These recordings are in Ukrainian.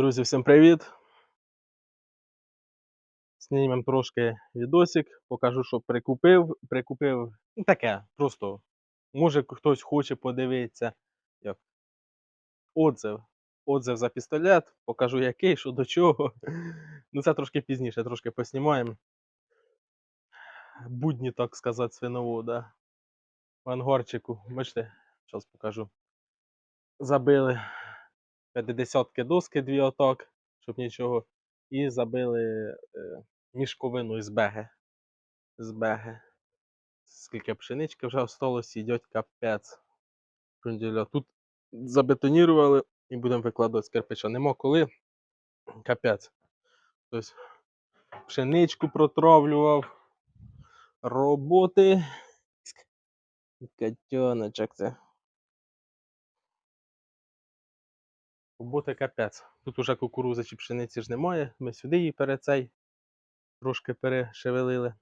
Друзі, всім привіт! Знімемо трошки відосик, покажу, що прикупив. Прикупив ну, таке, просто може хтось хоче подивитися. Як? Отзив. Отзив за пістолет, покажу який, що до чого. Ну це трошки пізніше, трошки поснімаємо. Будні, так сказати, свиновода. В ангарчику. Бачите, зараз покажу. Забили 50-ки доски, дві отак, щоб нічого. І забили е, мішковину з беги. З беги. Скільки пшенички вже осталось, ідеть капець. Тут забетонірували і будемо викладати з кирпича. Нема коли. Капець. Тобто пшеничку протравлював. Роботи. Котеночок це. Роботи капець. Тут уже кукурузи чи пшениці ж немає. Ми сюди її перед цей трошки перешевелили.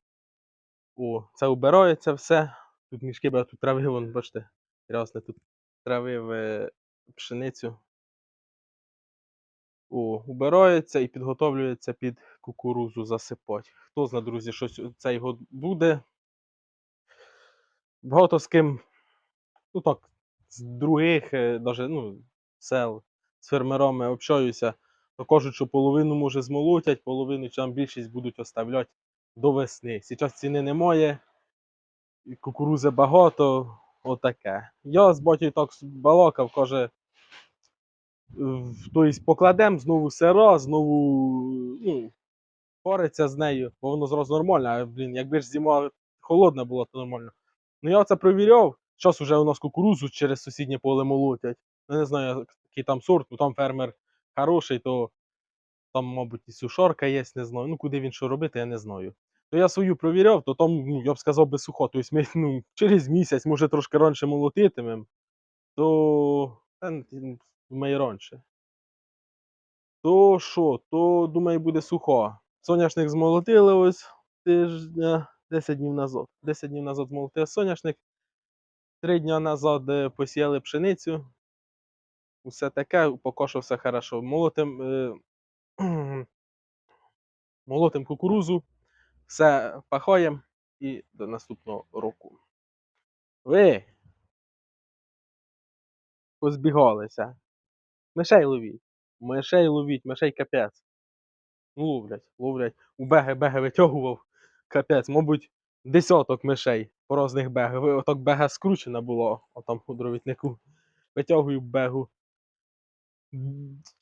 О, це убирається все. Тут мішки багато тут трави, вон, бачите, рясне тут травив е, пшеницю. О, убирається і підготовлюється під кукурузу засипати. Хто знає, друзі, щось цей год буде. Багато з ким, ну так, з других, е, даже, ну, сел, з фермерами общаюся, то кажуть, що половину може змолотять, половину там більшість будуть оставляти до весни. Зараз ціни немає, кукурузи багато, отаке. Я з батьком так балакав, каже, тобто покладемо знову сира, знову ну, пориться з нею, бо воно зразу нормально, а блін, якби ж зима холодна була, то нормально. Ну я це провіряв. Зараз вже у нас кукурузу через сусіднє поле молотять. Ну, не знаю, який там сорт, ну там фермер хороший, то там, мабуть, і сушарка є, не знаю. Ну, куди він що робити, я не знаю. То я свою провіряв, то там, ну, я б сказав, би сухо. Тобто ми ну, через місяць, може трошки раніше молотитимемо, то ми раніше. То що, то думаю, буде сухо. Соняшник змолотили ось тижня 10 днів назад. 10 днів назад змолотили соняшник. Три дні назад е, посіяли пшеницю. Усе таке, поки все хорошо. Молотим, е, молотим кукурузу, все пахаємо і до наступного року. Ви позбігалися. Мишей ловіть. Мишей ловіть, мишей капець. Ловлять, ловлять. У беги беги витягував. Капець, мабуть, десяток мишей по різних бегах. Отак бега скручена була, отам у дровітнику. Витягую бегу.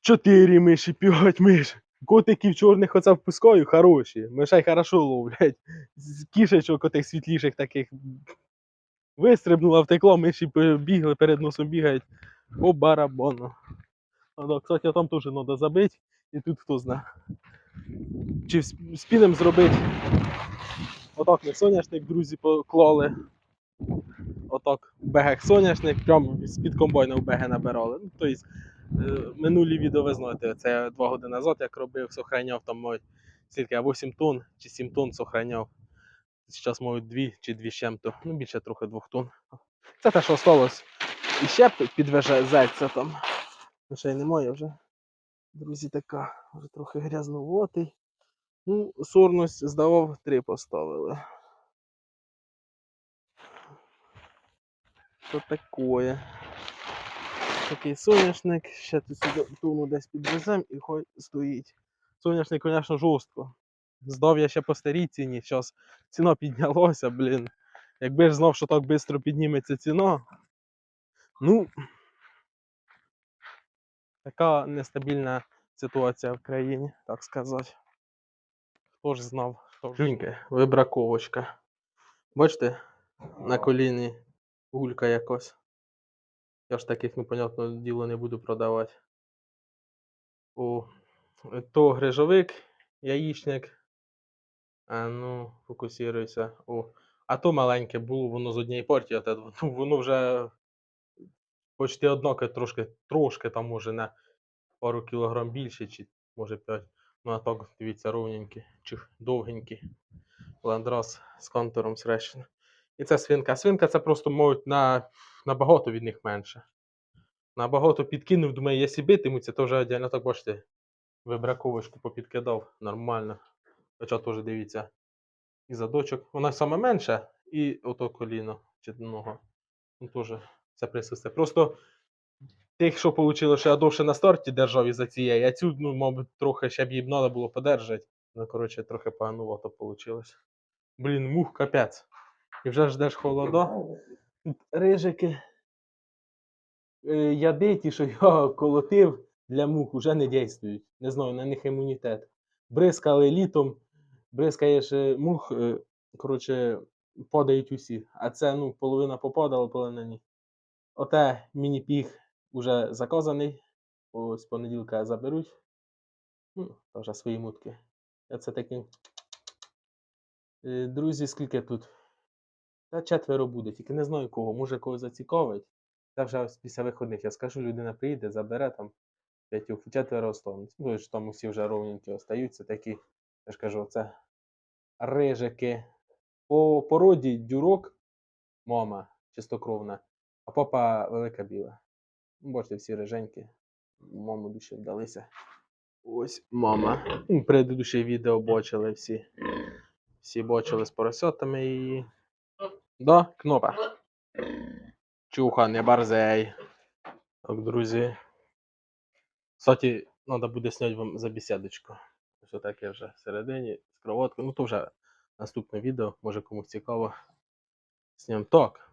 Чотири миші, п'ять миш. Котиків чорних оце впускаю, хороші. Мишей хорошо ловлять. З кішечок отих світліших таких. Вистрибнула, втекла, миші бігли, перед носом бігають. По барабану. А, да, кстати, там теж треба забити. І тут хто знає. Чи спінем зробити. Отак ми соняшник, друзі, поклали. Отак бегах соняшник, прямо з-під комбайна в беги набирали. Ну, тобто, минулі відео ви знаєте, це два роки назад як робив, сохраняв там скільки, я 8 тонн чи 7 тонн сохраняв. Зараз, мабуть, 2 чи 2 з чим-то, ну більше трохи 2 тонн. Це те, що осталось. І ще підвезеться там. Ну, ще й немає вже. Друзі, така, вже трохи грязноватий. Ну, сорність здавав, три поставили. Що такое? Такий соняшник. Ще тут туну десь підвезем і хай стоїть. Соняшник, звісно, жорстко. Здав я ще по старій ціні. Зараз ціна піднялася, блін. Якби ж знав, що так швидко підніметься ціна. Ну, така нестабільна ситуація в країні, так сказати. Хто ж знав? Хто ж вибраковочка. Бачите, на коліні гулька якось. Я ж таких, ну, понятно, діло не буду продавати. О, то грижовик, яєчник. А ну, фокусируйся. О. А то маленьке було, воно з однієї партії, а ну, воно вже почти однаке, трошки, трошки там може на пару кілограм більше, чи може 5. Ну а так, дивіться, ровненькі, чи довгенькі. Ландрас з контуром срещено. І це свинка. Свинка це просто можуть на, набагато від них менше. Набагато підкинув, думаю, якщо битимуться, то вже отдельно так бачите. Вибраковочку попідкидав нормально. Хоча теж дивіться. І задочок. Вона саме менша, і ото коліно чи нога. Ну, теж це присутствує. Просто тих, що вийшло, що я довше на старті держав із-за цієї, а цю, ну, мабуть, трохи ще б їм треба було подержати. Ну, коротше, трохи поганувато вийшло. Блін, мух капець. І вже ждеш холода. Рижики. Е, яди ті, що я колотив для мух, вже не дійствують. Не знаю, на них імунітет. Бризкали літом, бризкаєш е, мух, е, коротше, подають усі. А це, ну, половина попадала, половина ні. Оте міні-піг уже заказаний. Ось понеділка заберуть. Ну, то вже свої мутки. Це таки. Друзі, скільки тут? Та четверо буде, тільки не знаю кого. Може когось зацікавить. Це вже після виходних. Я скажу, людина приїде, забере там п'ятюх, четверо остануть. Ну, ж там усі вже ровненькі остаються. Такі, я ж кажу, це рижики. По породі дюрок, мама чистокровна, а папа велика біла. Ну, Бачите, всі риженькі. Маму душі вдалися. Ось мама. Ну, відео бачили всі. Всі бачили з поросятами її. Да, кнопа. Чуха, не барзей. Так, друзі. Кстати, треба буде зняти вам за бесідочку. Ось таке вже всередині, з кроваткою. Ну, то вже наступне відео, може комусь цікаво. Зням так.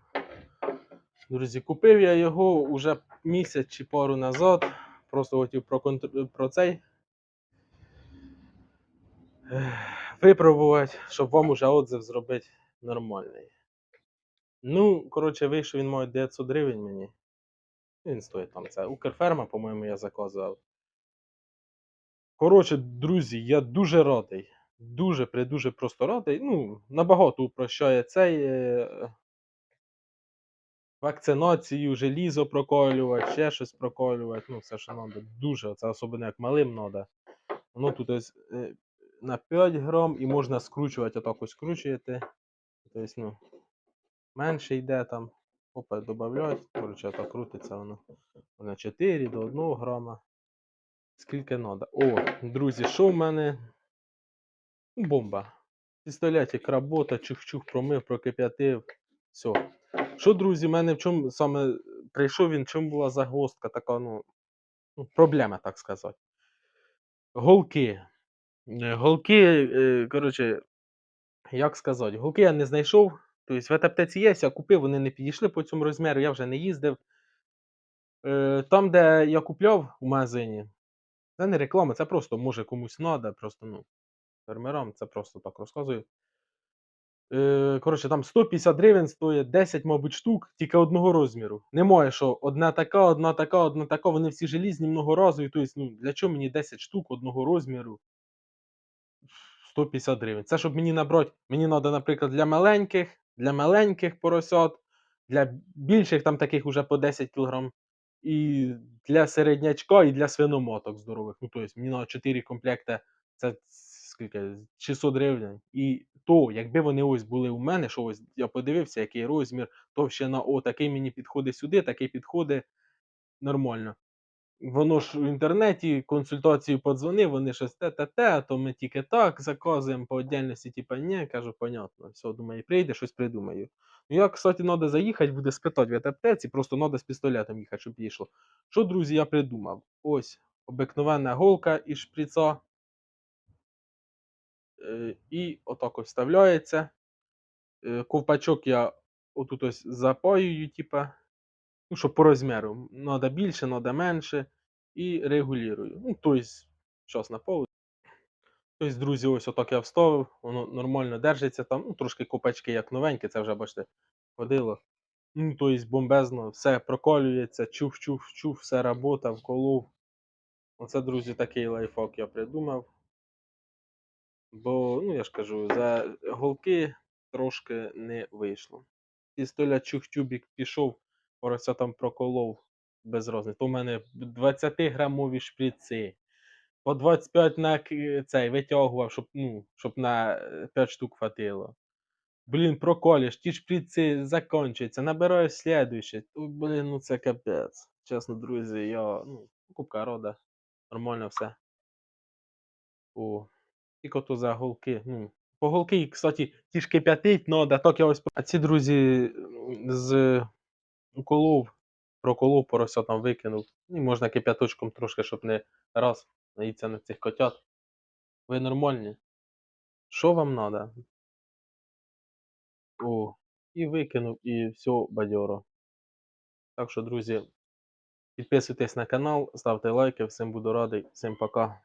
Друзі, купив я його уже місяць чи пару назад. Просто хотів про, контр... про цей. Випробувати, щоб вам уже отзив зробити нормальний. Ну, коротше, вийшов він має 900 гривень мені. Він стоїть там. Це Укрферма, по-моєму, я заказував. Коротше, друзі, я дуже радий. Дуже, придуже просто радий. Ну, набагато упрощає цей. Е... Вакцинацію, желізо проколювати, ще щось проколювати. Ну, все, що треба. Дуже. Це особливо як малим треба. Воно тут ось е, на 5 грам і можна скручувати, отак ось скручуєте. Тобто, ну, менше йде там. Опа, додають. Коротше, так крутиться воно. На 4 до 1 грама. Скільки треба. О, друзі, що в мене? Бомба. Пістолетик, робота, чух-чух, промив, прокип'ятив. Все. Що, друзі, в мене в чому саме прийшов він, в чому була загвоздка, така, ну, ну, проблема, так сказати. Голки. Е, Голки, е, коротше, як сказати, голки я не знайшов. Тобто в аптеці є, я купив, вони не підійшли по цьому розміру, я вже не їздив. Е, Там, де я купляв у магазині, це не реклама, це просто може комусь треба, просто ну, фермерам це просто так розказую. Е, Коротше, там 150 гривень стоїть 10, мабуть, штук, тільки одного розміру. Немає, що одна така, одна така, одна така, вони всі желізні многоразові. Тобто, ну, для чого мені 10 штук одного розміру? 150 гривень. Це щоб мені набрати, мені треба, наприклад, для маленьких, для маленьких поросят, для більших там таких уже по 10 кг, і для середнячка, і для свиномоток здорових. Ну, тобто, мені на 4 комплекти це скільки? 600 гривень. І то, якби вони ось були у мене, що ось я подивився, який розмір, товщина, о, такий мені підходить сюди, такий підходить нормально. Воно ж в інтернеті консультацію подзвонив, вони щось те, те, те, то ми тільки так заказуємо по отдельності, типа, ні, кажу, понятно. Все, думаю, прийде, щось придумаю. Ну, я, кстати, треба заїхати, буде спитати в аптеці, просто треба з пістолетом їхати, щоб їшло. Що, друзі, я придумав? Ось обикновенна голка із шприца. Е, І отак ось вставляється. Е, Ковпачок я отут ось запаюю, типа, ну, щоб по розміру. Надо більше, надо менше. І регулюю. Ну, тобто, час на пол. Тобто, друзі, ось отак я вставив, воно нормально держиться там. Ну, трошки копачки як новенькі, це вже, бачите, ходило. Ну, тобто, бомбезно, все проколюється, чух-чух-чух, все робота, вколов. Оце, друзі, такий лайфхак я придумав. Бо, ну я ж кажу, за голки трошки не вийшло. Пістолет чух-тюбік пішов, порося там проколов без розниці. В мене 20-грамові шприци. По 25 на цей витягував, щоб, ну, щоб на е, 5 штук хватило. Блін, проколиш, ті шприци закінчуються, набираєш слідуюче. Блін, ну це капець. Чесно, друзі, я, ну, купка рода. Нормально все. О, тільки то за голки. Ну, по голки, кстати, ті ж кип'ятить надо, так я ось. А ці друзі з уколов, проколов, порося там викинув. І можна кип'яточком трошки, щоб не раз наїться на цих котят. Ви нормальні? Що вам надо? О, і викинув, і все бадьоро. Так що, друзі, підписуйтесь на канал, ставте лайки, всім буду радий, всім пока.